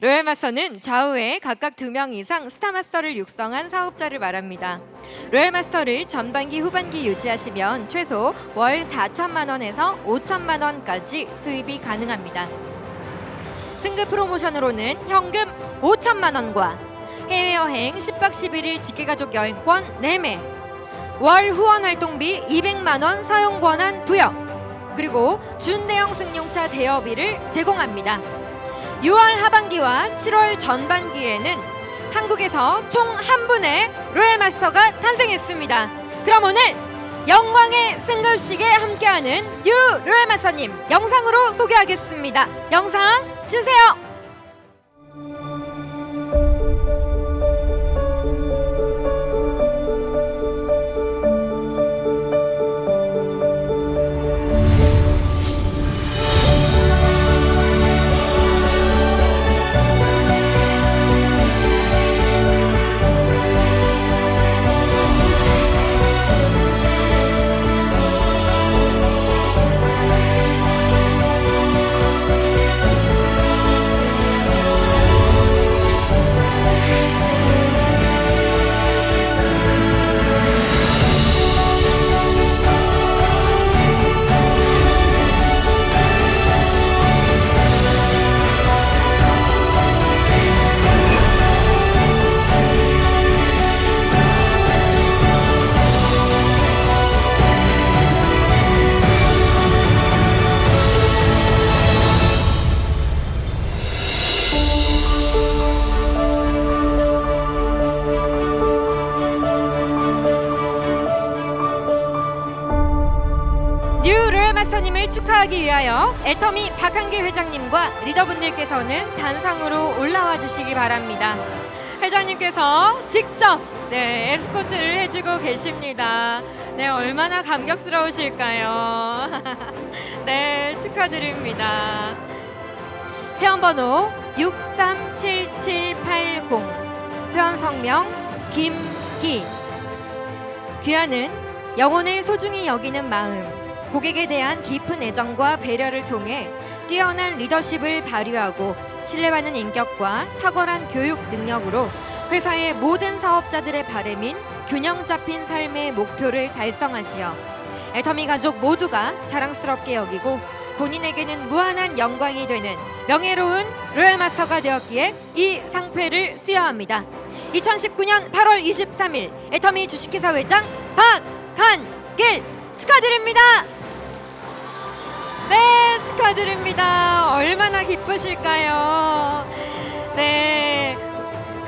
로얄 마스터는 좌우에 각각 두 명 이상 스타 마스터를 육성한 사업자를 말합니다. 로얄 마스터를 전반기 후반기 유지하시면 최소 월 4천만 원에서 5천만 원까지 수입이 가능합니다. 승급 프로모션으로는 현금 5천만 원과 해외여행 10박 11일 직계가족 여행권 4매, 월 후원 활동비 200만 원 사용 권한 부여, 그리고 준대형 승용차 대여비를 제공합니다. 6월 하반기와 7월 전반기에는 한국에서 총 한 분의 로얄 마스터가 탄생했습니다. 그럼 오늘 영광의 승급식에 함께하는 뉴 로얄 마스터님 영상으로 소개하겠습니다. 영상 주세요. 축하하기 위하여 애터미 박한길 회장님과 리더분들께서는 단상으로 올라와 주시기 바랍니다. 회장님께서 직접 네, 에스코트를 해주고 계십니다. 네, 얼마나 감격스러우실까요? 네, 축하드립니다. 회원번호 637780 회원 성명 김희 귀하는 영혼을 소중히 여기는 마음 고객에 대한 깊은 애정과 배려를 통해 뛰어난 리더십을 발휘하고 신뢰받는 인격과 탁월한 교육 능력으로 회사의 모든 사업자들의 바램인 균형 잡힌 삶의 목표를 달성하시어 애터미 가족 모두가 자랑스럽게 여기고 본인에게는 무한한 영광이 되는 명예로운 로얄 마스터가 되었기에 이 상패를 수여합니다. 2019년 8월 23일 애터미 주식회사 회장 박한길 축하드립니다. 네, 축하드립니다. 얼마나 기쁘실까요? 네.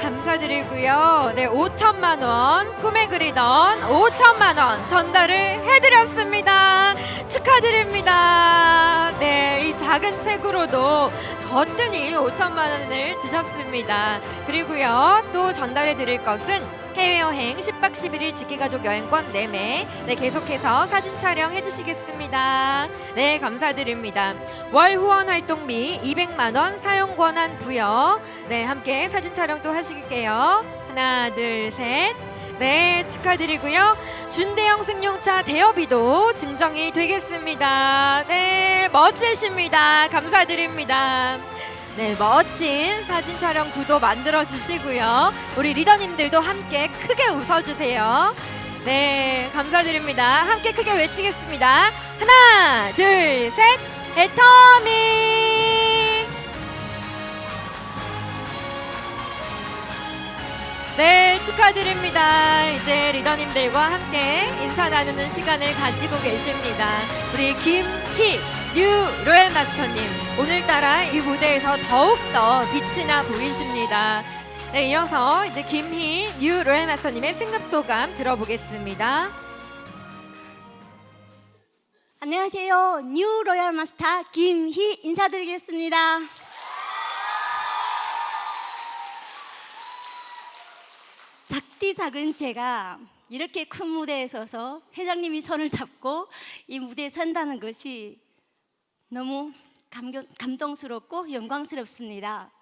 감사드리고요. 네, 5천만 원 꿈에 그리던 5천만 원 전달을 해드렸습니다. 축하드립니다. 네, 이 작은 책으로도 거뜬히 5천만 원을 드셨습니다. 그리고요, 또 전달해 드릴 것은 해외여행 10박 11일 직계가족 여행권 4매 네, 계속해서 사진 촬영해 주시겠습니다. 네, 감사드립니다. 월 후원 활동비 200만 원 사용 권한 부여. 네, 함께 사진 촬영 또 하실게요. 하나, 둘, 셋. 네, 축하드리고요. 준대형 승용차 대여비도 증정이 되겠습니다. 네, 멋지십니다. 감사드립니다. 네, 멋진 사진 촬영 구도 만들어 주시고요. 우리 리더님들도 함께 크게 웃어 주세요. 네, 감사드립니다. 함께 크게 외치겠습니다. 하나, 둘, 셋. 애터미. 네, 축하드립니다. 이제 리더님들과 함께 인사 나누는 시간을 가지고 계십니다. 우리 김희 뉴 로얄 마스터님 오늘따라 이 무대에서 더욱더 빛이 나 보이십니다. 네, 이어서 이제 김희 뉴 로얄 마스터님의 승급 소감 들어보겠습니다. 안녕하세요. 뉴 로얄 마스터 김희 인사드리겠습니다. 작디 작은 제가 이렇게 큰 무대에 서서 회장님이 손을 잡고 이 무대에 선다는 것이 너무 감격, 감동스럽고 영광스럽습니다.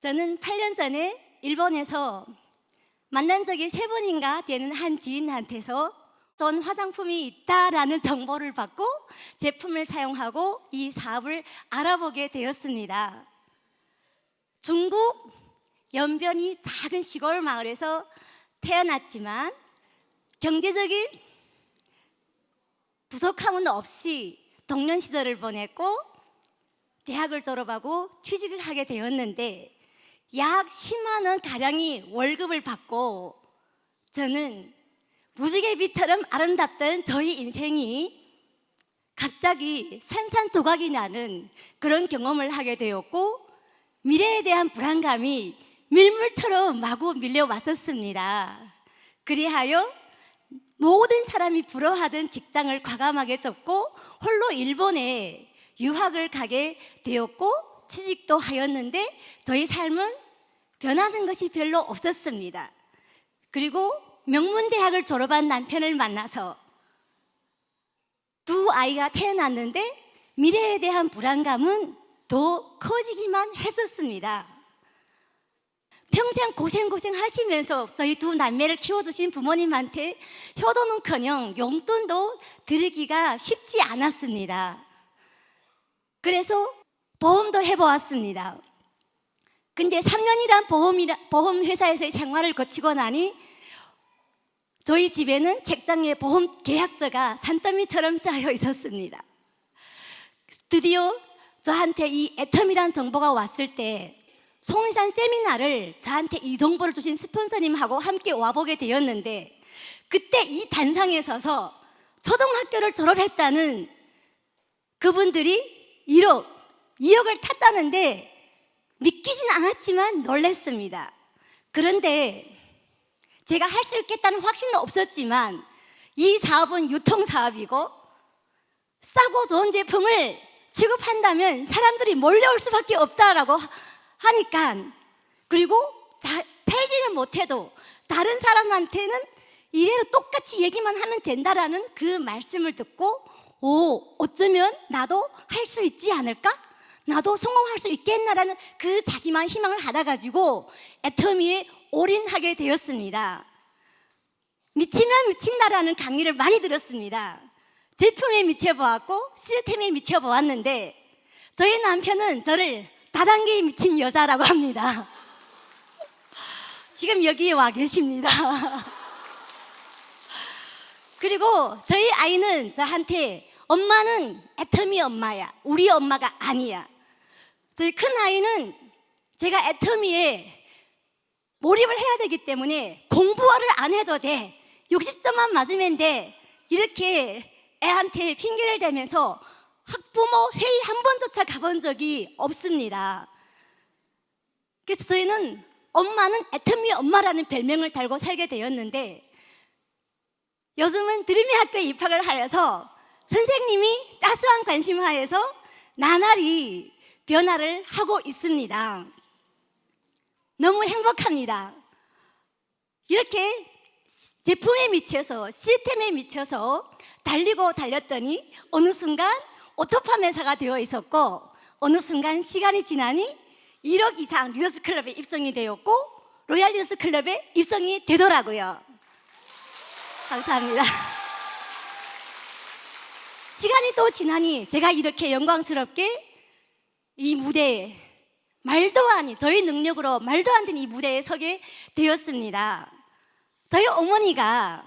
저는 8년 전에 일본에서 만난 적이 세 번인가 되는 한 지인한테서 전 화장품이 있다라는 정보를 받고 제품을 사용하고 이 사업을 알아보게 되었습니다. 중국 연변이 작은 시골 마을에서 태어났지만 경제적인 부족함은 없이 동년 시절을 보냈고 대학을 졸업하고 취직을 하게 되었는데 약 10만 원 가량이 월급을 받고 저는 무지개빛처럼 아름답던 저희 인생이 갑자기 산산조각이 나는 그런 경험을 하게 되었고 미래에 대한 불안감이 밀물처럼 마구 밀려왔었습니다. 그리하여 모든 사람이 부러워하던 직장을 과감하게 접고 홀로 일본에 유학을 가게 되었고 취직도 하였는데 저희 삶은 변하는 것이 별로 없었습니다. 그리고 명문대학을 졸업한 남편을 만나서 두 아이가 태어났는데 미래에 대한 불안감은 더 커지기만 했었습니다. 평생 고생고생 하시면서 저희 두 남매를 키워주신 부모님한테 효도는커녕 용돈도 드리기가 쉽지 않았습니다. 그래서 보험도 해보았습니다. 근데 3년이란 보험이라, 보험 회사에서의 생활을 거치고 나니 저희 집에는 책장에 보험 계약서가 산더미처럼 쌓여 있었습니다. 드디어 저한테 이 애텀이란 정보가 왔을 때 송리산 세미나를 저한테 이 정보를 주신 스폰서님하고 함께 와보게 되었는데 그때 이 단상에 서서 초등학교를 졸업했다는 그분들이 1억, 2억을 탔다는데 믿기진 않았지만 놀랬습니다. 그런데 제가 할 수 있겠다는 확신은 없었지만 이 사업은 유통 사업이고 싸고 좋은 제품을 취급한다면 사람들이 몰려올 수밖에 없다라고 하니까 그리고 자, 팔지는 못해도 다른 사람한테는 이대로 똑같이 얘기만 하면 된다라는 그 말씀을 듣고 오 어쩌면 나도 할 수 있지 않을까? 나도 성공할 수 있겠나라는 그 자기만 희망을 하다 가지고 애터미에 올인하게 되었습니다. 미치면 미친다라는 강의를 많이 들었습니다. 제품에 미쳐보았고 시스템에 미쳐보았는데 저희 남편은 저를 다단계에 미친 여자라고 합니다. 지금 여기에 와 계십니다. 그리고 저희 아이는 저한테 엄마는 애터미 엄마야. 우리 엄마가 아니야. 저희 큰 아이는 제가 애터미에 몰입을 해야 되기 때문에 공부를 안 해도 돼. 60점만 맞으면 돼. 이렇게 애한테 핑계를 대면서 학부모 회의 한 번조차 가본 적이 없습니다. 그래서 저희는 엄마는 애터미 엄마라는 별명을 달고 살게 되었는데 요즘은 드림이 학교에 입학을 하여서 선생님이 따스한 관심 하에서 나날이 변화를 하고 있습니다. 너무 행복합니다. 이렇게 제품에 미쳐서 시스템에 미쳐서 달리고 달렸더니 어느 순간 오토팜 회사가 되어 있었고 어느 순간 시간이 지나니 1억 이상 리더스 클럽에 입성이 되었고 로얄 리더스 클럽에 입성이 되더라고요. 감사합니다. 시간이 또 지나니 제가 이렇게 영광스럽게 이 무대에 말도 아닌 저희 능력으로 말도 안 되는 이 무대에 서게 되었습니다. 저희 어머니가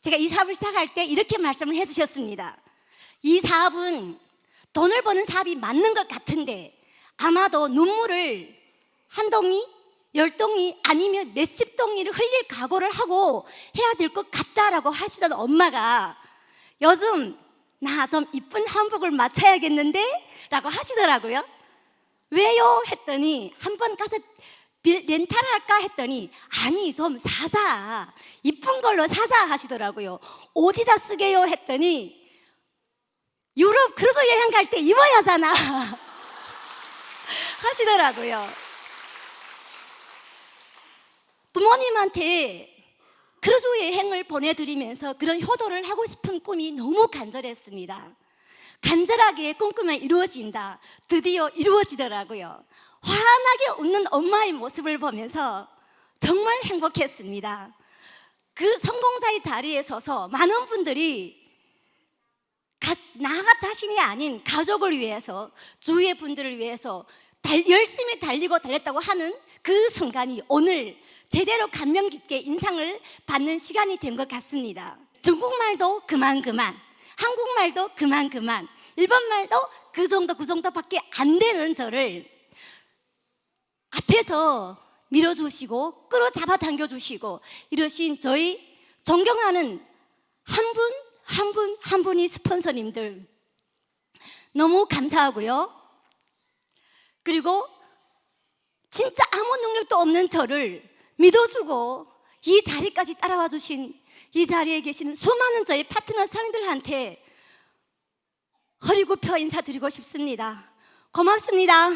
제가 이 사업을 시작할 때 이렇게 말씀을 해주셨습니다. 이 사업은 돈을 버는 사업이 맞는 것 같은데 아마도 눈물을 한 동이, 열 동이 아니면 몇십 동이를 흘릴 각오를 하고 해야 될 것 같다라고 하시던 엄마가 요즘 나 좀 이쁜 한복을 맞춰야겠는데? 라고 하시더라고요. 왜요? 했더니 한 번 가서 빌- 렌탈 할까 했더니 아니 좀 사자 이쁜 걸로 사자 하시더라고요. 어디다 쓰게요? 했더니 유럽 크루즈 여행 갈 때 입어야잖아 하시더라고요. 부모님한테 크루즈 여행을 보내드리면서 그런 효도를 하고 싶은 꿈이 너무 간절했습니다. 간절하게 꿈꾸면 이루어진다. 드디어 이루어지더라고요. 환하게 웃는 엄마의 모습을 보면서 정말 행복했습니다. 그 성공자의 자리에 서서 많은 분들이 가, 나 자신이 아닌 가족을 위해서 주위의 분들을 위해서 달- 열심히 달리고 달렸다고 하는 그 순간이 오늘 제대로 감명 깊게 인상을 받는 시간이 된 것 같습니다. 중국말도 그만 그만, 한국말도 그만 그만, 일본말도 그 정도 그 정도밖에 안 되는 저를 앞에서 밀어주시고 끌어잡아 당겨주시고 이러신 저희 존경하는 한 분 한 분 한 분이 스폰서님들 너무 감사하고요. 그리고 진짜 아무 능력도 없는 저를 믿어주고 이 자리까지 따라와 주신 이 자리에 계시는 수많은 저희 파트너 사람들한테 허리 굽혀 인사드리고 싶습니다. 고맙습니다.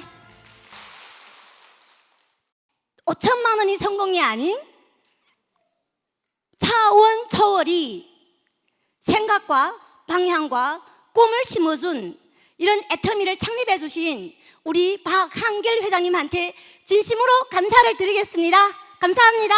5천만 원이 성공이 아닌 차원 초월이 생각과 방향과 꿈을 심어준 이런 애터미를 창립해 주신 우리 박한길 회장님한테 진심으로 감사를 드리겠습니다. 감사합니다.